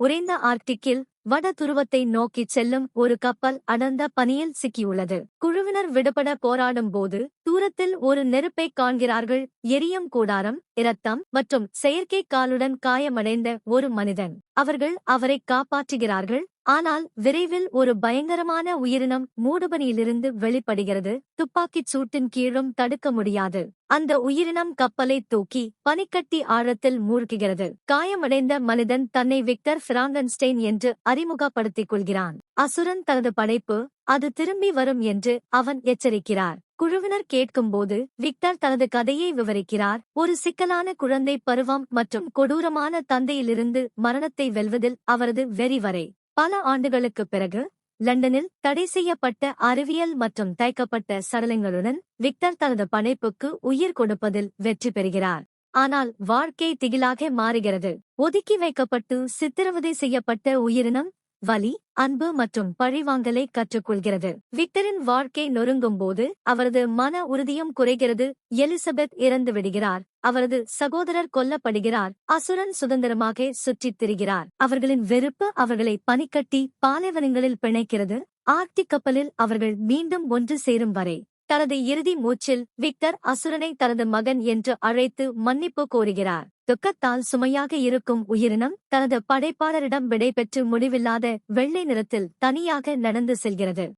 உறைந்த ஆர்க்டிக்கில் வட துருவத்தை நோக்கிச் செல்லும் ஒரு கப்பல் அடர்ந்த பனியில் சிக்கியுள்ளது. குழுவினர் விடுபட போராடும் போது தூரத்தில் ஒரு நெருப்பை காண்கிறார்கள். எரியும் கூடாரம் இரத்தம் மற்றும் செயற்கை காலுடன் காயமடைந்த ஒரு மனிதன். அவர்கள் அவரை காப்பாற்றுகிறார்கள். ஆனால் விரைவில் ஒரு பயங்கரமான உயிரினம் மூடுபனியிலிருந்து வெளிப்படுகிறது. துப்பாக்கிச் சூட்டின் கீழும் தடுக்க முடியாது. அந்த உயிரினம் கப்பலை தூக்கி பனிக்கட்டி ஆழத்தில் மூழ்குகிறது. காயமடைந்த மனிதன் தன்னை விக்டர் பிராங்கன்ஸ்டெயின் என்று அறிமுகப்படுத்திக் கொள்கிறான். அசுரன் தனது படைப்பு அது திரும்பி வரும் என்று அவன் எச்சரிக்கிறார். குழுவினர் கேட்கும்போது விக்டர் தனது கதையை விவரிக்கிறார். ஒரு சிக்கலான குழந்தை பருவம் மற்றும் கொடூரமான தந்தையிலிருந்து மரணத்தை வெல்வதில் அவரது வெறி வரை பல ஆண்டுகளுக்குப் பிறகு லண்டனில் தடை செய்யப்பட்ட அறிவியல் மற்றும் தைக்கப்பட்ட சடலங்களுடன் விக்டர் தனது படைப்புக்கு உயிர் கொடுப்பதில் வெற்றி பெறுகிறார். ஆனால் வாழ்க்கை திகிலாக மாறுகிறது. ஒதுக்கி வைக்கப்பட்டு சித்திரவதை செய்யப்பட்ட உயிரினம் வலி அன்பு மற்றும் பழிவாங்கலை கற்றுக்கொள்கிறது. விக்டரின் வாழ்க்கை நொறுங்கும்போது அவரது மன உறுதியும் குறைகிறது. எலிசபெத் இறந்து விடுகிறார். அவரது சகோதரர் கொல்லப்படுகிறார். அசுரன் சுதந்திரமாக சுற்றித் திரிகிறார். அவர்களின் வெறுப்பு அவர்களை பனிக்கட்டி பாலைவனங்களில் பிணைக்கிறது. ஆர்க்டிக் கப்பலில் அவர்கள் மீண்டும் ஒன்று சேரும் வரை. தனது இறுதி மூச்சில் விக்டர் அசுரனை தனது மகன் என்று அழைத்து மன்னிப்பு கோருகிறார். துக்கத்தால் சுமையாக இருக்கும் உயிரினம் தனது படைப்பாளரிடம் விடைபெற்று முடிவில்லாத வெள்ளை நிறத்தில் தனியாக நடந்து செல்கிறது.